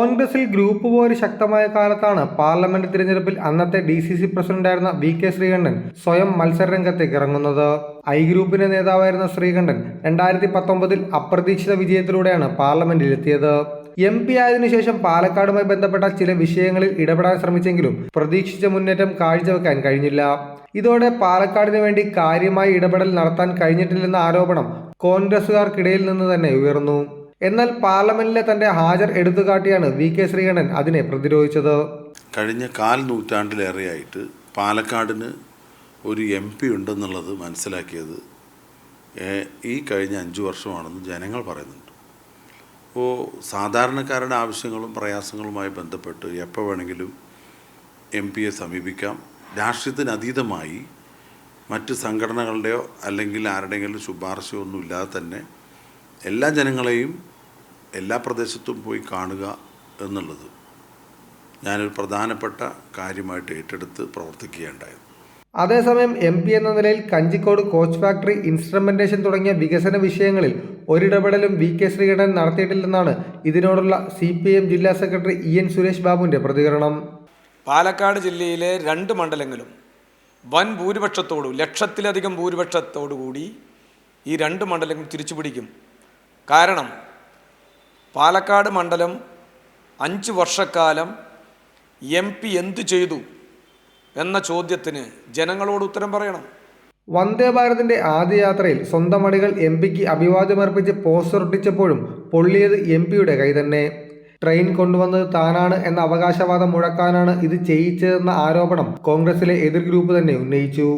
കോൺഗ്രസിൽ ഗ്രൂപ്പ് പോര് ശക്തമായ കാലത്താണ് പാർലമെന്റ് തിരഞ്ഞെടുപ്പിൽ അന്നത്തെ ഡി സി സി പ്രസിഡന്റായിരുന്ന വി കെ ശ്രീകണ്ഠൻ സ്വയം മത്സരരംഗത്തേക്ക് ഇറങ്ങുന്നത്. ഐ ഗ്രൂപ്പിന്റെ നേതാവായിരുന്ന ശ്രീകണ്ഠൻ രണ്ടായിരത്തി പത്തൊമ്പതിൽ അപ്രതീക്ഷിത വിജയത്തിലൂടെയാണ് പാർലമെന്റിലെത്തിയത്. എം പി ആയതിനുശേഷം പാലക്കാടുമായി ബന്ധപ്പെട്ട ചില വിഷയങ്ങളിൽ ഇടപെടാൻ ശ്രമിച്ചെങ്കിലും പ്രതീക്ഷിച്ച മുന്നേറ്റം കാഴ്ചവെക്കാൻ കഴിഞ്ഞില്ല. ഇതോടെ പാലക്കാടിന് വേണ്ടി കാര്യമായി ഇടപെടൽ നടത്താൻ കഴിഞ്ഞിട്ടില്ലെന്ന ആരോപണം കോൺഗ്രസുകാർക്കിടയിൽ നിന്ന് തന്നെ ഉയർന്നു. എന്നാൽ പാർലമെന്റിലെ തന്റെ ഹാജർ എടുത്തുകാട്ടിയാണ് വി കെ ശ്രീകണ്ഠൻ അതിനെ പ്രതിരോധിച്ചത്. കഴിഞ്ഞ കാൽ നൂറ്റാണ്ടിലേറെയായിട്ട് പാലക്കാടിന് ഒരു എം പി ഉണ്ടെന്നുള്ളത് മനസ്സിലാക്കിയത് ഈ കഴിഞ്ഞ അഞ്ച് വർഷമാണെന്ന് ജനങ്ങൾ പറയുന്നുണ്ട്. അപ്പോൾ സാധാരണക്കാരുടെ ആവശ്യങ്ങളും പ്രയാസങ്ങളുമായി ബന്ധപ്പെട്ട് എപ്പോൾ വേണമെങ്കിലും എം പിയെ സമീപിക്കാം. രാഷ്ട്രീയത്തിന് അതീതമായി മറ്റ് സംഘടനകളുടെയോ അല്ലെങ്കിൽ ആരുടെയെങ്കിലും ശുപാർശയോ ഒന്നും ഇല്ലാതെ തന്നെ എല്ലാ ജനങ്ങളെയും എല്ലാ പ്രദേശത്തും പോയി കാണുക എന്നുള്ളത് ഞാനൊരു പ്രധാനപ്പെട്ട കാര്യമായിട്ട് ഏറ്റെടുത്ത് പ്രവർത്തിക്കുകയുണ്ടായത് അതേസമയം എം പി എന്ന നിലയിൽ കഞ്ചിക്കോട് കോച്ച് ഫാക്ടറി ഇൻസ്ട്രുമെന്റേഷൻ തുടങ്ങിയ വികസന വിഷയങ്ങളിൽ ഒരിടപെടലും വി കെ ശ്രീകണ്ഠൻ നടത്തിയിട്ടില്ലെന്നാണ് ഇതിനോടുള്ള സി പി എം ജില്ലാ സെക്രട്ടറി ഇ എൻ സുരേഷ് ബാബുവിന്റെ പ്രതികരണം. പാലക്കാട് ജില്ലയിലെ രണ്ട് മണ്ഡലങ്ങളും വൻ ഭൂരിപക്ഷത്തോടു ലക്ഷത്തിലധികം ഭൂരിപക്ഷത്തോടുകൂടി ഈ രണ്ട് മണ്ഡലങ്ങൾ തിരിച്ചു പിടിക്കും കാരണം പാലക്കാട് മണ്ഡലം അഞ്ച് വർഷക്കാലം എം പി എന്തു ചെയ്തു എന്ന ചോദ്യത്തിന് ജനങ്ങളോട് ഉത്തരം പറയണം. വന്ദേ ഭാരതിന്റെ ആദ്യ യാത്രയിൽ സ്വന്തം അടികൾ എം പിക്ക് അഭിവാദ്യമർപ്പിച്ച് പോസ്റ്റർ ഒട്ടിച്ചപ്പോഴും പൊള്ളിയത് എം പിയുടെ കൈ തന്നെ. ട്രെയിൻ കൊണ്ടുവന്നത് താനാണ് എന്ന അവകാശവാദം മുഴക്കാനാണ് ഇത് ചെയ്യിച്ചതെന്ന ആരോപണം കോൺഗ്രസിലെ എതിർ ഗ്രൂപ്പ് തന്നെ ഉന്നയിച്ചു.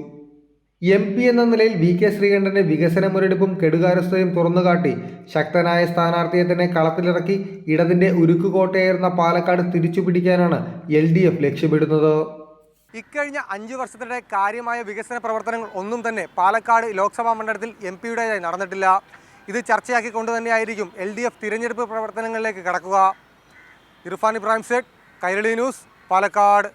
എം പി എന്ന നിലയിൽ വി കെ ശ്രീകണ്ഠന്റെ വികസന മുരടിപ്പും കെടുകാരസ്ഥയും തുറന്നുകാട്ടി ശക്തനായ സ്ഥാനാർത്ഥിയെ തന്നെ കളത്തിലിറക്കി ഇടതിന്റെ ഉരുക്കുകോട്ടയായിരുന്ന പാലക്കാട് തിരിച്ചുപിടിക്കാനാണ് എൽ ഡി എഫ് ലക്ഷ്യമിടുന്നത്. ഇക്കഴിഞ്ഞ അഞ്ചു വർഷത്തിനിടെ കാര്യമായ വികസന പ്രവർത്തനങ്ങൾ ഒന്നും തന്നെ പാലക്കാട് ലോക്സഭാ മണ്ഡലത്തിൽ എം പിയുടേതായി നടന്നിട്ടില്ല. ഇത് ചർച്ചയാക്കിക്കൊണ്ട് തന്നെയായിരിക്കും എൽ ഡി എഫ് തിരഞ്ഞെടുപ്പ് പ്രവർത്തനങ്ങളിലേക്ക് കടക്കുക. ഇർഫാൻ ഇബ്രാഹിം സേഠ് കൈരളി ന്യൂസ് പാലക്കാട്.